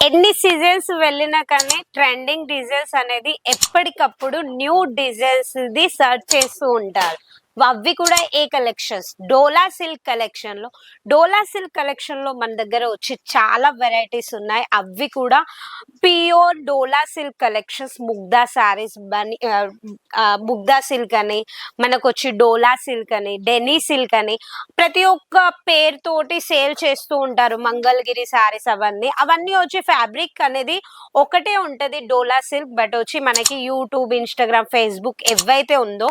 ఎన్ని సీజన్స్ వెళ్ళినా కానీ ట్రెండింగ్ డిజైన్స్ అనేది ఎప్పటికప్పుడు న్యూ డిజైన్స్ ది సర్చ్ చేస్తూ ఉంటారు. అవి కూడా ఏ కలెక్షన్స్ డోలా సిల్క్ కలెక్షన్లో. డోలా సిల్క్ కలెక్షన్లో మన దగ్గర వచ్చి చాలా వెరైటీస్ ఉన్నాయి. అవి కూడా pure dola silk collections Mugdha saris బని Mugdha Mugdha silk అని మనకు వచ్చి డోలా సిల్క్ అని డెనీ సిల్క్ అని ప్రతి ఒక్క పేరుతోటి సేల్ చేస్తూ ఉంటారు. మంగళగిరి సారీస్ అవన్నీ. అవన్నీ వచ్చి ఫ్యాబ్రిక్ అనేది ఒకటే ఉంటుంది డోలా సిల్క్ బట్ వచ్చి మనకి యూట్యూబ్ ఇన్స్టాగ్రామ్ ఫేస్బుక్ ఏవైతే ఉందో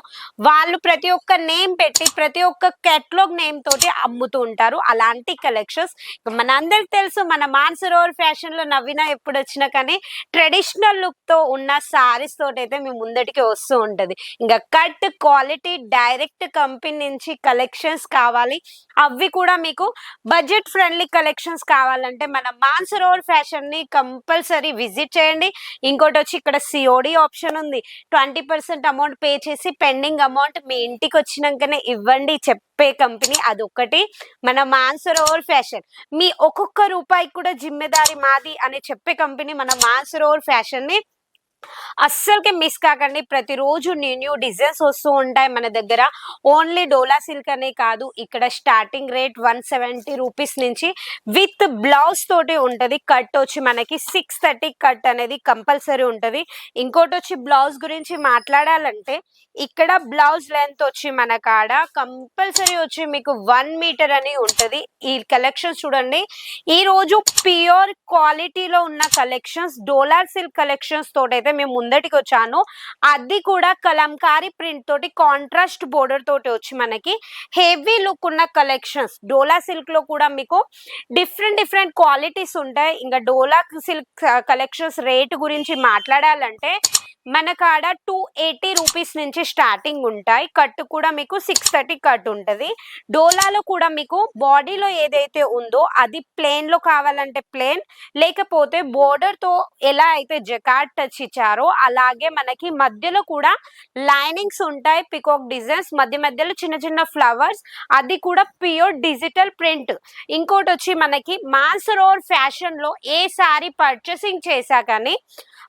వాళ్ళు ప్రతి ఒక్క నేమ్ పెట్టి ప్రతి ఒక్క కెటలాగ్ నేమ్ తోటి అమ్ముతూ ఉంటారు. అలాంటి కలెక్షన్స్ మనందరికి తెలుసు మన మాన్సరోవర్ ఫ్యాషన్లో నవ్వినా ఎప్పుడు వచ్చినా కానీ ట్రెడిషనల్ లుక్తో ఉన్న సారీస్ తోటి అయితే మీ ముందటికి వస్తూ ఉంటది. ఇంకా కట్ క్వాలిటీ డైరెక్ట్ కంపెనీ నుంచి కలెక్షన్స్ కావాలి. అవి కూడా మీకు బడ్జెట్ ఫ్రెండ్లీ కలెక్షన్స్ కావాలంటే మన మాన్సరోవర్ ఫ్యాషన్ని కంపల్సరీ విజిట్ చేయండి. ఇంకోటి వచ్చి ఇక్కడ సిఓడి ఆప్షన్ ఉంది. ట్వంటీ పర్సెంట్ అమౌంట్ పే చేసి పెండింగ్ అమౌంట్ మీ ఇంటికి వచ్చినాకనే ఇవ్వండి చెప్పే కంపెనీ అదొకటి మన మాన్సరోవర్ ఫ్యాషన్. మీ ఒక్కొక్క రూపాయికి కూడా జిమ్మెదారి మాది అని చెప్పే కంపెనీ మన మాన్సరోవర్ ఫ్యాషన్ని అస్సలకి మిస్ కాకండి. ప్రతిరోజు న్యూ న్యూ డిజైన్స్ వస్తూ ఉంటాయి మన దగ్గర. ఓన్లీ డోలా సిల్క్ అనే కాదు. ఇక్కడ starting rate one seventy rupees నుంచి విత్ బ్లౌజ్ తోటి ఉంటుంది. కట్ వచ్చి మనకి సిక్స్ థర్టీ కట్ అనేది కంపల్సరీ ఉంటుంది. ఇంకోటి వచ్చి బ్లౌజ్ గురించి మాట్లాడాలంటే ఇక్కడ బ్లౌజ్ లెంత్ వచ్చి మన కాడ కంపల్సరీ వచ్చి మీకు వన్ మీటర్ అని ఉంటుంది. ఈ కలెక్షన్స్ చూడండి. ఈ రోజు ప్యూర్ క్వాలిటీలో ఉన్న కలెక్షన్స్ డోలార్ సిల్క్ కలెక్షన్స్ తోటైతే మేము ముందటికి వచ్చాను అది కూడా కలంకారీ ప్రింట్ తోటి కాంట్రాస్ట్ బోర్డర్ తోటి వచ్చి మనకి హెవీ లుక్ ఉన్న కలెక్షన్స్. డోలా సిల్క్లో కూడా మీకు డిఫరెంట్ డిఫరెంట్ క్వాలిటీస్ ఉంటాయి. ఇంకా డోలా సిల్క్ కలెక్షన్స్ రేట్ గురించి మాట్లాడాలంటే మన కాడ టూ ఎయిటీ రూపీస్ నుంచి స్టార్టింగ్ ఉంటాయి. కట్ కూడా మీకు సిక్స్ థర్టీ కట్ ఉంటుంది. డోలాలో కూడా మీకు బాడీలో ఏదైతే ఉందో అది ప్లేన్లో కావాలంటే ప్లేన్ లేకపోతే బోర్డర్తో ఎలా అయితే జకాట్ టచ్ ఇచ్చారో అలాగే మనకి మధ్యలో కూడా లైనింగ్స్ ఉంటాయి పికాక్ డిజైన్స్ మధ్య మధ్యలో చిన్న చిన్న ఫ్లవర్స్ అది కూడా ప్యూర్ డిజిటల్ ప్రింట్ ఇంకోటి వచ్చి మనకి మాన్సరోవర్ ఫ్యాషన్లో ఏ సారీ పర్చేసింగ్ చేశా కానీ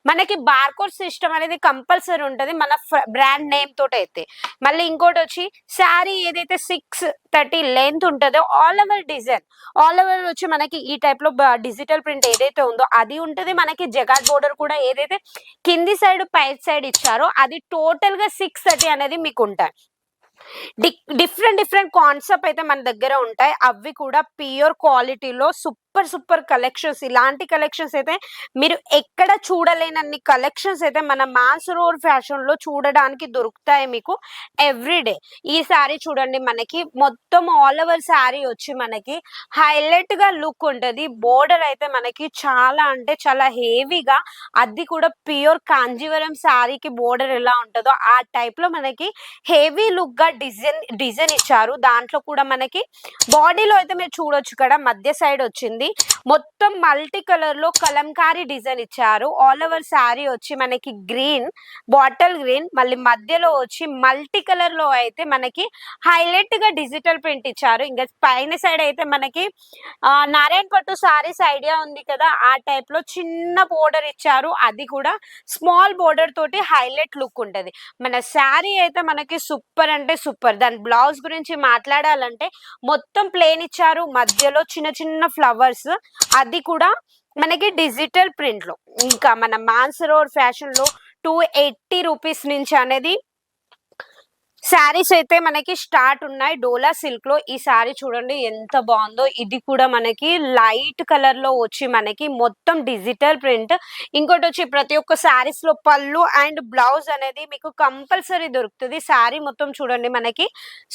మనకి బార్కోడ్ సిస్టమ్ అనేది కంపల్సరీ ఉంటుంది. మన బ్రాండ్ నేమ్ తోటి అయితే మళ్ళీ ఇంకోటి వచ్చి శారీ ఏదైతే సిక్స్ థర్టీ లెంత్ ఉంటుందో all over design. All over వచ్చి మనకి ఈ టైప్లో డిజిటల్ ప్రింట్ ఏదైతే ఉందో అది ఉంటుంది మనకి జగాట్ బోర్డర్ కూడా ఏదైతే కింది సైడ్ పై సైడ్ ఇచ్చారో అది టోటల్గా సిక్స్ థర్టీ అనేది మీకు ఉంటాయి డిఫరెంట్ డిఫరెంట్ కాన్సెప్ట్ అయితే మన దగ్గర ఉంటాయి. అవి కూడా ప్యూర్ క్వాలిటీలో సూపర్ సూపర్ సూపర్ కలెక్షన్స్. ఇలాంటి కలెక్షన్స్ అయితే మీరు ఎక్కడ చూడలేనన్ని కలెక్షన్స్ అయితే మన మాన్సరోర్ ఫ్యాషన్లో చూడడానికి దొరుకుతాయి మీకు ఎవ్రీడే ఈ శారీ చూడండి మనకి మొత్తం ఆల్ ఓవర్ శారీ వచ్చి మనకి హైలైట్గా లుక్ ఉంటది. బోర్డర్ అయితే మనకి చాలా అంటే చాలా హెవీగా అది కూడా ప్యూర్ కాంజీవరం శారీకి బోర్డర్ ఎలా ఉంటుందో ఆ టైప్లో మనకి హెవీ లుక్గా డిజైన్ డిజైన్ ఇచ్చారు. దాంట్లో కూడా మనకి బాడీలో అయితే మీరు చూడొచ్చు ఇక్కడ మధ్య సైడ్ వచ్చింది. ఉంది మొత్తం మల్టీ కలర్లో కలంకారీ డిజైన్ ఇచ్చారు. ఆల్ ఓవర్ శారీ వచ్చి మనకి గ్రీన్ బాటిల్ గ్రీన్ మళ్ళీ మధ్యలో వచ్చి మల్టీ కలర్లో అయితే మనకి హైలైట్గా డిజిటల్ ప్రింట్ ఇచ్చారు. ఇంకా పైన సైడ్ అయితే మనకి నారాయణ పట్టు సారీస్ ఐడియా ఉంది కదా ఆ టైప్లో చిన్న బోర్డర్ ఇచ్చారు. అది కూడా స్మాల్ బోర్డర్ తోటి హైలైట్ లుక్ ఉంటది. మన శారీ అయితే మనకి సూపర్ అంటే సూపర్ దాని బ్లౌజ్ గురించి మాట్లాడాలంటే మొత్తం ప్లేన్ ఇచ్చారు. మధ్యలో చిన్న చిన్న ఫ్లవర్స్ అది కూడా మనకి డిజిటల్ ప్రింట్లో. ఇంకా మన మాన్సరోర్ ఫ్యాషన్లో టూ ఎయిటీ రూపీస్ నుంచి అనేది శారీస్ అయితే మనకి స్టార్ట్ ఉన్నాయి. డోలా సిల్క్లో ఈ శారీ చూడండి ఎంత బాగుందో. ఇది కూడా మనకి లైట్ కలర్లో వచ్చి మనకి మొత్తం డిజిటల్ ప్రింట్. ఇంకోటి వచ్చి ప్రతి ఒక్క శారీస్లో పళ్ళు అండ్ బ్లౌజ్ అనేది మీకు కంపల్సరీ దొరుకుతుంది. శారీ మొత్తం చూడండి మనకి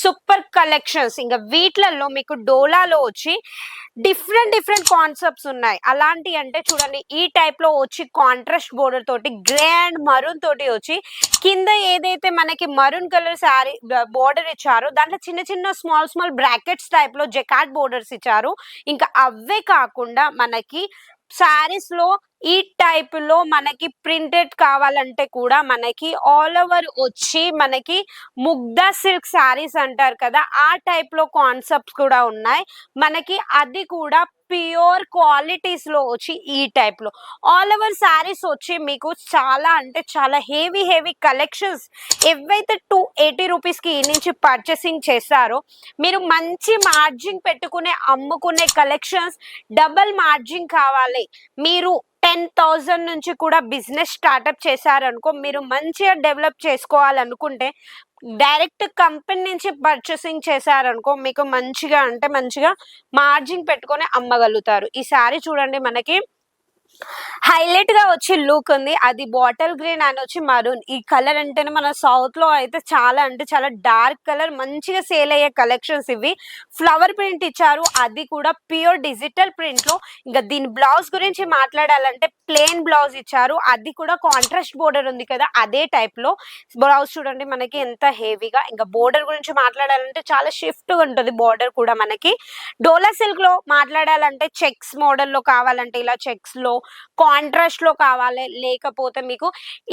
సూపర్ కలెక్షన్స్. ఇంకా వీటిలలో మీకు డోలాలో వచ్చి డిఫరెంట్ డిఫరెంట్ కాన్సెప్ట్స్ ఉన్నాయి. అలాంటి అంటే చూడండి ఈ టైప్లో వచ్చి కాంట్రాస్ట్ బోర్డర్ తోటి గ్రే అండ్ మరూన్ తోటి వచ్చి కింద ఏదైతే మనకి మరూన్ కలర్ శారీ బోర్డర్ ఇచ్చారు. దాంట్లో చిన్న చిన్న స్మాల్ స్మాల్ బ్రాకెట్స్ టైప్లో జెకాట్ బోర్డర్స్ ఇచ్చారు. ఇంకా అవే కాకుండా మనకి శారీస్లో ఈ టైప్లో మనకి ప్రింటెడ్ కావాలంటే కూడా మనకి ఆల్ ఓవర్ వచ్చి మనకి ముగ్ధా సిల్క్ శారీస్ అంటారు కదా ఆ టైప్లో కాన్సెప్ట్స్ కూడా ఉన్నాయి. మనకి అది కూడా ప్యూర్ క్వాలిటీస్లో వచ్చి ఈ టైప్లో ఆల్ ఓవర్ శారీస్ వచ్చి మీకు చాలా అంటే చాలా హెవీ హెవీ కలెక్షన్స్ ఏవైతే టూ ఎయిటీ రూపీస్కి ఈ నుంచి పర్చేసింగ్ చేస్తారో మీరు మంచి మార్జిన్ పెట్టుకునే అమ్ముకునే కలెక్షన్స్ డబల్ మార్జిన్ కావాలి. మీరు టెన్ థౌజండ్ నుంచి కూడా బిజినెస్ స్టార్టప్ చేశారనుకో మీరు మంచిగా డెవలప్ చేసుకోవాలనుకుంటే డైరెక్ట్ కంపెనీ నుంచి పర్చేసింగ్ చేశారనుకో మీకు మంచిగా అంటే మంచిగా మార్జిన్ పెట్టుకొని అమ్మగలుగుతారు. ఈ సారీ చూడండి మనకి. హైలైట్గా వచ్చి లుక్ ఉంది. అది బాటిల్ గ్రీన్ అని వచ్చి మరూన్ ఈ కలర్ అంటేనే మన సౌత్లో అయితే చాలా అంటే చాలా డార్క్ కలర్ మంచిగా సేల్ అయ్యే కలెక్షన్స్ ఇవి. ఫ్లవర్ ప్రింట్ ఇచ్చారు. అది కూడా ప్యూర్ డిజిటల్ ప్రింట్లో. ఇంకా దీని బ్లౌజ్ గురించి మాట్లాడాలంటే ప్లెయిన్ బ్లౌజ్ ఇచ్చారు. అది కూడా కాంట్రాస్ట్ బోర్డర్ ఉంది కదా అదే టైప్లో. బ్లౌజ్ చూడండి మనకి ఎంత హెవీగా ఇంకా బోర్డర్ గురించి మాట్లాడాలంటే చాలా షిఫ్ట్ ఉంటుంది బోర్డర్ కూడా మనకి. డోలా సిల్క్లో మాట్లాడాలంటే చెక్స్ మోడల్లో కావాలంటే ఇలా చెక్స్లో కాంట్రాస్ట్లో కావాలి లేకపోతే మీకు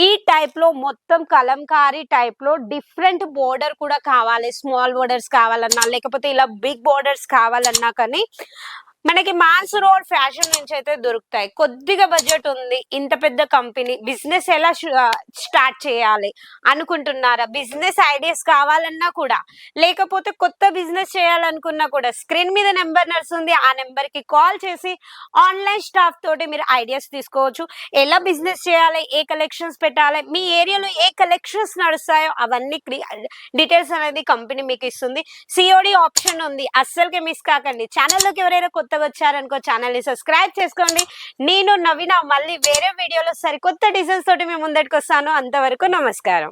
ఈ టైప్లో మొత్తం కలంకారీ టైప్లో డిఫరెంట్ బోర్డర్ కూడా కావాలి. స్మాల్ బోర్డర్స్ కావాలన్నా లేకపోతే ఇలా బిగ్ బోర్డర్స్ కావాలన్నా కానీ మనకి మాన్స్ రోడ్ ఫ్యాషన్ నుంచి అయితే దొరుకుతాయి. కొద్దిగా బడ్జెట్ ఉంది. ఇంత పెద్ద కంపెనీ బిజినెస్ ఎలా స్టార్ట్ చేయాలి అనుకుంటున్నారా? బిజినెస్ ఐడియాస్ కావాలన్నా కూడా లేకపోతే కొత్త బిజినెస్ చేయాలనుకున్నా కూడా స్క్రీన్ మీద నెంబర్ నడుస్తుంది. ఆ నెంబర్కి కాల్ చేసి ఆన్లైన్ స్టాఫ్ తోటి మీరు ఐడియాస్ తీసుకోవచ్చు. ఎలా బిజినెస్ చేయాలి? ఏ కలెక్షన్స్ పెట్టాలి? మీ ఏరియాలో ఏ కలెక్షన్స్ నడుస్తాయో అవన్నీ డీటెయిల్స్ అనేది కంపెనీ మీకు ఇస్తుంది. సిఓడి ఆప్షన్ ఉంది. అస్సలకి మిస్ కాకండి. ఛానల్లోకి ఎవరైనా కొత్త కొత్తగా వచ్చారనుకో ఛానల్ని సబ్స్క్రైబ్ చేసుకోండి. నేను నవీన మళ్ళీ వేరే వీడియోలో సరికొత్త డిజైన్స్ తోటి మేము ముందటికి వస్తాను అంతవరకు నమస్కారం.